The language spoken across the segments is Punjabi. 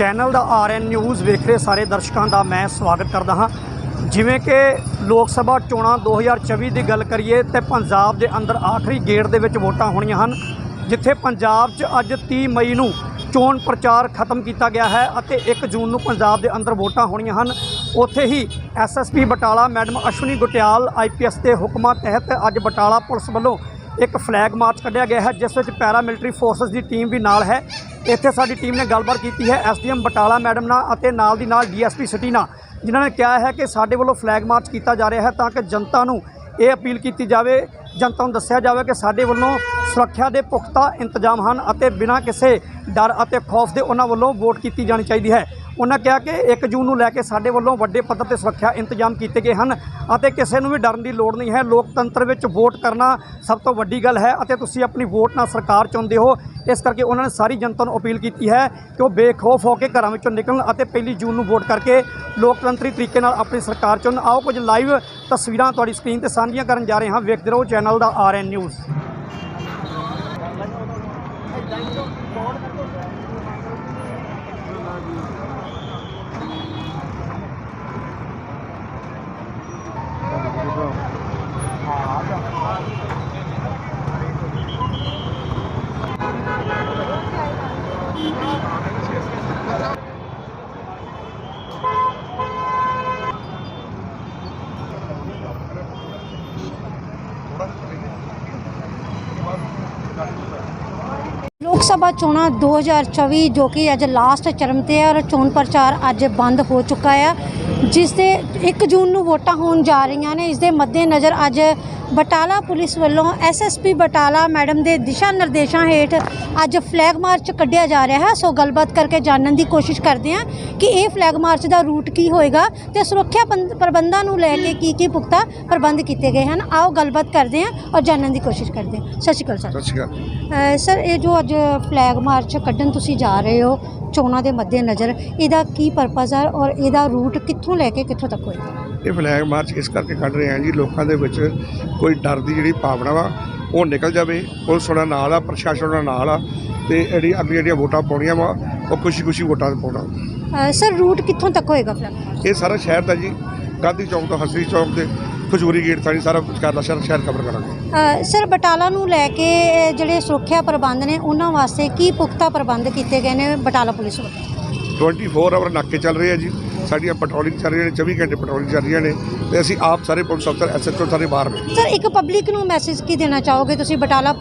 ਚੈਨਲ ਦਾ ਆਰਐਨ ਨਿਊਜ਼ ਵੇਖ ਰਹੇ ਸਾਰੇ ਦਰਸ਼ਕਾਂ ਦਾ ਮੈਂ ਸਵਾਗਤ ਕਰਦਾ ਹਾਂ। ਜਿਵੇਂ ਕਿ ਲੋਕ ਸਭਾ ਚੋਣਾਂ 2024 ਦੀ ਗੱਲ ਕਰੀਏ ਤੇ ਪੰਜਾਬ ਦੇ ਅੰਦਰ ਆਖਰੀ ਗੇੜ ਦੇ ਵਿੱਚ ਵੋਟਾਂ ਹੋਣੀਆਂ ਹਨ, ਜਿੱਥੇ ਪੰਜਾਬ 'ਚ ਅੱਜ 30 ਮਈ ਨੂੰ ਚੋਣ ਪ੍ਰਚਾਰ ਖਤਮ ਕੀਤਾ ਗਿਆ ਹੈ ਅਤੇ 1 ਜੂਨ ਨੂੰ ਪੰਜਾਬ ਦੇ ਅੰਦਰ ਵੋਟਾਂ ਹੋਣੀਆਂ ਹਨ। ਉੱਥੇ ਹੀ SSP Batala madam Ashwani Gotyal IPS ਦੇ ਹੁਕਮਾਂ ਤਹਿਤ ਅੱਜ ਬਟਾਲਾ ਪੁਲਿਸ ਵੱਲੋਂ ਇੱਕ ਫਲੈਗ ਮਾਰਚ ਕੱਢਿਆ ਗਿਆ ਹੈ, ਜਿਸ ਵਿੱਚ ਪੈਰਾ ਮਿਲਟਰੀ ਫੋਰਸਸ ਦੀ ਟੀਮ ਵੀ ਨਾਲ ਹੈ। ਇੱਥੇ ਸਾਡੀ ਟੀਮ ਨੇ ਗੱਲਬਾਤ ਕੀਤੀ ਹੈ ਐਸਡੀਐਮ ਬਟਾਲਾ ਮੈਡਮ ਨਾਲ ਅਤੇ ਨਾਲ ਦੀ ਨਾਲ ਡੀਐਸਪੀ ਸਿਟੀ ਨਾਲ, ਜਿਨ੍ਹਾਂ ਨੇ ਕਿਹਾ ਹੈ ਕਿ ਸਾਡੇ ਵੱਲੋਂ ਫਲੈਗ ਮਾਰਚ ਕੀਤਾ ਜਾ ਰਿਹਾ ਹੈ ਤਾਂ ਕਿ ਜਨਤਾ ਨੂੰ ਇਹ ਅਪੀਲ ਕੀਤੀ ਜਾਵੇ, ਜਨਤਾ ਨੂੰ ਦੱਸਿਆ ਜਾਵੇ ਕਿ ਸਾਡੇ ਵੱਲੋਂ ਸੁਰੱਖਿਆ ਦੇ ਪੁਖਤਾ ਇੰਤਜ਼ਾਮ ਹਨ ਅਤੇ ਬਿਨਾਂ ਕਿਸੇ ਡਰ ਅਤੇ ਖੌਫ ਦੇ ਉਹਨਾਂ ਵੱਲੋਂ ਵੋਟ ਕੀਤੀ ਜਾਣੀ ਚਾਹੀਦੀ ਹੈ। ਉਹਨਾਂ ਕਿਹਾ ਕਿ 1 ਜੂਨ ਨੂੰ ਲੈ ਕੇ ਸਾਡੇ ਵੱਲੋਂ ਵੱਡੇ ਪੱਧਰ ਤੇ ਸੁਰੱਖਿਆ ਇੰਤਜ਼ਾਮ ਕੀਤੇ ਗਏ ਹਨ ਅਤੇ ਕਿਸੇ ਨੂੰ ਵੀ ਡਰਨ ਦੀ ਲੋੜ ਨਹੀਂ ਹੈ। ਲੋਕਤੰਤਰ ਵਿੱਚ ਵੋਟ ਕਰਨਾ ਸਭ ਤੋਂ ਵੱਡੀ ਗੱਲ ਹੈ ਅਤੇ ਤੁਸੀਂ ਆਪਣੀ ਵੋਟ ਨਾਲ ਸਰਕਾਰ ਚੁਣਦੇ ਹੋ। ਇਸ ਕਰਕੇ ਉਹਨਾਂ ਨੇ ਸਾਰੀ ਜਨਤਾ ਨੂੰ ਅਪੀਲ ਕੀਤੀ ਹੈ ਕਿ ਉਹ ਬੇਖੌਫ ਹੋ ਕੇ ਘਰਾਂ ਵਿੱਚੋਂ ਨਿਕਲਣ ਅਤੇ ਪਹਿਲੀ ਜੂਨ ਨੂੰ ਵੋਟ ਕਰਕੇ ਲੋਕਤੰਤਰੀ ਤਰੀਕੇ ਨਾਲ ਆਪਣੀ ਸਰਕਾਰ ਚੁਣਨ। ਆਓ ਕੁਝ ਲਾਈਵ ਤਸਵੀਰਾਂ ਤੁਹਾਡੀ ਸਕਰੀਨ ਤੇ ਸਾਂਝੀਆਂ ਕਰਨ ਜਾ ਰਹੇ ਹਾਂ। ਵੇਖਦੇ ਰਹੋ ਚੈਨਲ ਦਾ ਆਰਐਨ ਨਿਊਜ਼। ਲੋਕ ਸਭਾ ਚੋਣਾਂ 2024 ਜੋ ਕਿ ਅੱਜ ਲਾਸਟ ਚਰਮ ਤੇ ਹੈ ਔਰ ਚੋਣ ਪ੍ਰਚਾਰ ਅੱਜ ਬੰਦ ਹੋ ਚੁੱਕਾ ਹੈ ਜਿਸ ਦੇ 1 ਜੂਨ ਨੂੰ ਵੋਟਾਂ ਹੋਣ ਜਾ ਰਹੀਆਂ ਨੇ। ਇਸ ਦੇ ਮੱਦੇਨਜ਼ਰ ਅੱਜ ਬਟਾਲਾ ਪੁਲਿਸ ਵੱਲੋਂ ਐਸਐਸਪੀ ਬਟਾਲਾ ਮੈਡਮ ਦੇ ਦਿਸ਼ਾ ਨਿਰਦੇਸ਼ਾਂ ਹੇਠ ਅੱਜ ਫਲੈਗ ਮਾਰਚ ਕੱਢਿਆ ਜਾ ਰਿਹਾ ਹੈ। ਸੋ ਗੱਲਬਾਤ ਕਰਕੇ ਜਾਣਨ ਦੀ ਕੋਸ਼ਿਸ਼ ਕਰਦੇ ਹਾਂ ਕਿ ਇਹ ਫਲੈਗ ਮਾਰਚ ਦਾ ਰੂਟ ਕੀ ਹੋਏਗਾ ਤੇ ਸੁਰੱਖਿਆ ਪ੍ਰਬੰਧਾਂ ਨੂੰ ਲੈ ਕੇ ਕੀ ਕੀ ਪੁਖਤਾ ਪ੍ਰਬੰਧ ਕੀਤੇ ਗਏ ਹਨ। ਆਓ ਗੱਲਬਾਤ ਕਰਦੇ ਹਾਂ ਔਰ ਜਾਣਨ ਦੀ ਕੋਸ਼ਿਸ਼ ਕਰਦੇ ਹਾਂ। ਸਤਿ ਸ਼੍ਰੀ ਅਕਾਲ ਸਰ। ਸਤਿ ਸ਼੍ਰੀ ਅਕਾਲ ਸਰ ਇਹ ਜੋ ਅੱਜ ਫਲੈਗ ਮਾਰਚ ਕੱਢਣ ਤੁਸੀਂ ਜਾ ਰਹੇ ਹੋ ਚੋਣਾਂ ਦੇ ਮੱਦੇਨਜ਼ਰ ਇਹਦਾ ਕੀ ਪਰਪਸ ਹੈ ਔਰ ਇਹਦਾ ਰੂਟ ਕਿੱਥੋਂ ਲੈ ਕੇ ਕਿੱਥੋਂ ਤੱਕ ਹੋਏਗਾ? ਇਹ ਫਲੈਗ ਮਾਰਚ ਇਸ ਕਰਕੇ ਕੱਢ ਰਹੇ ਹਾਂ ਜੀ ਲੋਕਾਂ ਦੇ ਵਿੱਚ ਕੋਈ ਡਰ ਦੀ ਜਿਹੜੀ ਭਾਵਨਾ ਵਾ ਉਹ ਨਿਕਲ ਜਾਵੇ। ਪੁਲਿਸ ਉਹਨਾਂ ਨਾਲ ਆ ਪ੍ਰਸ਼ਾਸਨ ਉਹਨਾਂ ਨਾਲ ਆ ਤੇ ਜਿਹੜੀ ਅੱਗੇ ਜਿਹੜੀਆਂ ਵੋਟਾਂ ਪਾਉਣੀਆਂ ਵਾ ਉਹ ਖੁਸ਼ੀ-ਖੁਸ਼ੀ ਵੋਟਾਂ ਪਾਉਣਾ। ਅ, ਸਰ ਰੂਟ ਕਿੱਥੋਂ ਤੱਕ ਹੋਏਗਾ ਫਲੈਗ ਇਹ ਸਾਰਾ ਸ਼ਹਿਰ ਦਾ ਜੀ ਗਾਂਧੀ ਚੌਂਕ ਤੋਂ ਹਸਰੀ ਚੌਂਕ ਤੇ। ਖਜੂਰੀ ਗੇਟ ਥਾਣੀ ਸਾਰਾ ਵਿਚਕਾਰ ਦਾ ਸ਼ਹਿਰ ਸ਼ਹਿਰ ਕਵਰ ਕਰਾਂਗੇ। ਸਰ ਬਟਾਲਾ ਨੂੰ ਲੈ ਕੇ ਜਿਹੜੇ ਸੁਰੱਖਿਆ ਪ੍ਰਬੰਧ ਨੇ ਉਹਨਾਂ ਵਾਸਤੇ ਕੀ ਪੁਖਤਾ ਪ੍ਰਬੰਧ ਕੀਤੇ ਗਏ ਨੇ ਬਟਾਲਾ ਪੁਲਿਸ ਵੱਲੋਂ? 24 ਆਵਰ ਨਾਕੇ ਚੱਲ ਰਹੇ ਆ ਜੀ। ਸਾਡੀਆਂ ਪੈਟਰੋਲਿੰਗ ਚੱਲ ਰਹੀਆਂ ਨੇ 24 ਘੰਟੇ ਪੈਟਰੋਲਿੰਗ ਚੱਲ ਰਹੀਆਂ ਨੇ ਤੇ ਅਸੀਂ ਆਪ ਸਾਰੇ ਪੁਲਿਸ ਅਫਸਰ ਐਸਐਚਓ ਸਾਰੇ ਬਾਹਰ ਨੇ। ਸਰ ਇੱਕ ਪਬਲਿਕ ਨੂੰ ਮੈਸੇਜ ਕੀ ਦੇਣਾ ਚਾਹੋਗੇ ਤੁਸੀਂ? ਬਟਾਲਾ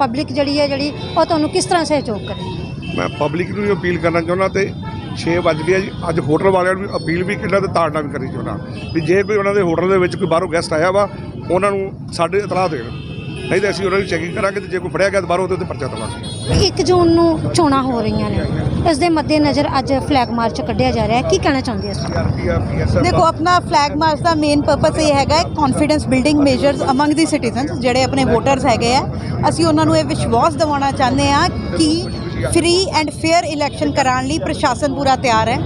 ਪਬਲਿਕ ਜਿਹੜੀ ਹੈ ਜਿਹੜੀ ਉਹ ਤੁਹਾਨੂੰ ਕਿਸ ਤਰ੍ਹਾਂ ਸਹਿਯੋਗ ਕਰੇ? ਮੈਂ ਪਬਲਿਕ ਨੂੰ ਵੀ ਅਪੀਲ ਕਰਨਾ ਚਾਹੁੰਦਾ ਤੇ 6 ਵੱਜ ਗਏ ਜੀ। ਅੱਜ ਹੋਟਲ ਵਾਲਿਆਂ ਨੂੰ ਵੀ ਅਪੀਲ ਵੀ ਕਿੰਨਾ ਤੇ ਤਾੜਨਾ ਵੀ ਕਰੀ ਚਾਹੁੰਦਾ ਵੀ ਜੇ ਕੋਈ ਉਹਨਾਂ ਦੇ ਹੋਟਲ ਦੇ ਵਿੱਚ ਕੋਈ ਬਾਹਰੋਂ ਗੈਸਟ ਆਇਆ ਵਾ, ਉਹਨਾਂ ਨੂੰ ਸਾਡੇ ਇਤਲਾਹ ਦੇਣ। ਨਹੀਂ ਤਾਂ ਅਸੀਂ ਉਹਨਾਂ ਦੀ ਚੈਕਿੰਗ ਕਰਾਂਗੇ ਤੇ ਜੇ ਕੋਈ ਫੜਿਆ ਗਿਆ ਤਾਂ ਬਾਹਰੋਂ ਉਹਦੇ ਉੱਤੇ ਪਰਚਾ ਦਵਾਂਗੇ। 1 ਜੂਨ ਨੂੰ ਚੋਣਾਂ ਹੋ ਰਹੀਆਂ ਨੇ, ਇਸ ਦੇ ਮੱਦੇਨਜ਼ਰ ਅੱਜ ਫਲੈਗ ਮਾਰਚ ਕੱਢਿਆ ਜਾ ਰਿਹਾ ਹੈ। ਕੀ ਕਹਿਣਾ ਚਾਹੁੰਦੇ ਹੋ ਦੇਖੋ, ਆਪਣਾ ਫਲੈਗ ਮਾਰਚ ਦਾ ਮੇਨ ਪਰਪਸ ਇਹ ਹੈਗਾ ਹੈ confidence building measures among the citizens ਜਿਹੜੇ ਆਪਣੇ ਵੋਟਰਸ ਹੈਗੇ ਆ। ਅਸੀਂ ਉਹਨਾਂ ਨੂੰ ਇਹ ਵਿਸ਼ਵਾਸ ਦਿਵਾਉਣਾ ਚਾਹੁੰਦੇ ਆ ਕਿ ਫ੍ਰੀ ਐਂਡ ਫੇਅਰ ਇਲੈਕਸ਼ਨ ਕਰਾਉਣ ਲਈ ਪ੍ਰਸ਼ਾਸਨ ਪੂਰਾ ਤਿਆਰ ਹੈ,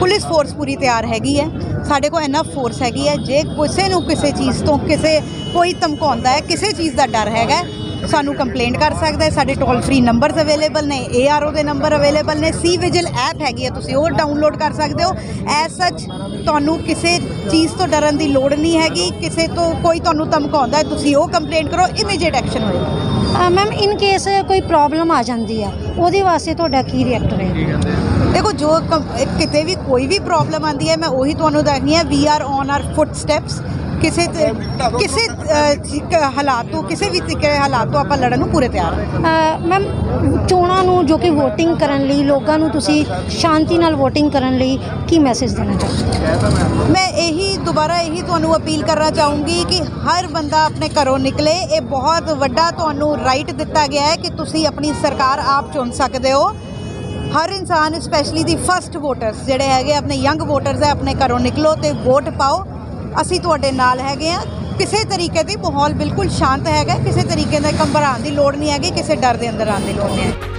ਪੁਲਿਸ ਫੋਰਸ ਪੂਰੀ ਤਿਆਰ ਹੈਗੀ ਹੈ। ਸਾਡੇ ਕੋਲ ਇੰਨਾ ਫੋਰਸ ਹੈਗੀ ਹੈ। ਜੇ ਕਿਸੇ ਨੂੰ ਕਿਸੇ ਚੀਜ਼ ਤੋਂ ਕਿਸੇ ਕੋਈ ਧਮਕਾਉਂਦਾ ਹੈ, ਕਿਸੇ ਚੀਜ਼ ਦਾ ਡਰ ਹੈਗਾ ਸਾਨੂੰ ਕੰਪਲੇਂਟ ਕਰ ਸਕਦਾ ਹੈ। ਸਾਡੇ ਟੋਲ ਫ੍ਰੀ ਨੰਬਰਸ ਅਵੇਲੇਬਲ ਨੇ ਏਆਰਓ ਦੇ ਨੰਬਰ ਅਵੇਲੇਬਲ ਨੇ ਸੀ ਵਿਜਿਲ ਐਪ ਹੈਗੀ ਹੈ। ਤੁਸੀਂ ਉਹ ਡਾਊਨਲੋਡ ਕਰ ਸਕਦੇ ਹੋ। ਐਸ ਸੱਚ ਤੁਹਾਨੂੰ ਕਿਸੇ ਚੀਜ਼ ਤੋਂ ਡਰਨ ਦੀ ਲੋੜ ਨਹੀਂ ਹੈਗੀ। ਕਿਸੇ ਤੋਂ ਕੋਈ ਤੁਹਾਨੂੰ ਧਮਕਾਉਂਦਾ ਤੁਸੀਂ ਉਹ ਕੰਪਲੇਂਟ ਕਰੋ ਇਮੀਡੀਏਟ ਐਕਸ਼ਨ ਹੋਏਗਾ। ਮੈਮ ਇਨ ਕੇਸ ਕੋਈ ਪ੍ਰੋਬਲਮ ਆ ਜਾਂਦੀ ਹੈ ਉਹਦੇ ਵਾਸਤੇ ਤੁਹਾਡਾ ਕੀ ਰਿਐਕਟ ਰਹੇਗਾ ਦੇਖੋ ਜੋ ਕੰ- ਕਿਤੇ ਵੀ ਕੋਈ ਵੀ ਪ੍ਰੋਬਲਮ ਆਂਦੀ ਹੈ ਮੈਂ ਉਹੀ ਤੁਹਾਨੂੰ ਦੱਸਣੀ ਹੈ we are on our foot steps ਕਿਸੇ ਤੇ- ਕਿਸੇ ਅ, ਹਾਲਾਤ ਤੋਂ ਕਿਸੇ ਵੀ ਤਰੀਕੇ ਦੇ ਹਾਲਾਤ ਤੋਂ ਆਪਾਂ ਲੜਨ ਨੂੰ ਪੂਰੇ ਤਿਆਰ ਹਾਂ। ਮੈਮ ਚੋਣਾਂ ਨੂੰ ਜੋ ਕਿ VOTING ਕਰਨ ਲਈ ਲੋਕਾਂ ਨੂੰ ਤੁਸੀਂ ਸ਼ਾਂਤੀ ਨਾਲ VOTING ਕਰਨ ਲਈ ਕੀ ਮੈਸੇਜ ਦੇਣਾ ਚਾਹੋਗੇ? ਮੈਂ ਇਹੀ ਦੁਬਾਰਾ ਇਹੀ ਤੁਹਾਨੂੰ ਅਪੀਲ ਕਰਨਾ ਚਾਹੂੰਗੀ ਕਿ ਹਰ ਬੰਦਾ ਆਪਣੇ ਘਰੋਂ ਨਿਕਲੇ ਇਹ ਬਹੁਤ ਵੱਡਾ ਤੁਹਾਨੂੰ ਰਾਈਟ ਦਿੱਤਾ ਗਿਆ ਹੈ ਕਿ ਤੁਸੀਂ ਆਪਣੀ ਸਰਕਾਰ ਆਪ ਚੁਣ ਸਕਦੇ ਹੋ। ਹਰ ਇਨਸਾਨ ਸਪੈਸ਼ਲੀ ਦੀ ਫਸਟ ਵੋਟਰਸ ਜਿਹੜੇ ਹੈਗੇ ਆਪਣੇ ਯੰਗ ਵੋਟਰਸ ਹੈ ਆਪਣੇ ਘਰੋਂ ਨਿਕਲੋ ਤੇ ਵੋਟ ਪਾਓ। ਅਸੀਂ ਤੁਹਾਡੇ ਨਾਲ ਹੈਗੇ ਆ। ਕਿਸੇ ਤਰੀਕੇ ਦੀ ਮਾਹੌਲ ਬਿਲਕੁਲ ਸ਼ਾਂਤ ਹੈਗਾ। ਕਿਸੇ ਤਰੀਕੇ ਦਾ ਘਬਰਾਉਣ ਦੀ ਲੋੜ ਨਹੀਂ ਹੈਗੀ। ਕਿਸੇ ਡਰ ਦੇ ਅੰਦਰ ਆਉਣ ਦੀ ਲੋੜ ਨਹੀਂ ਹੈ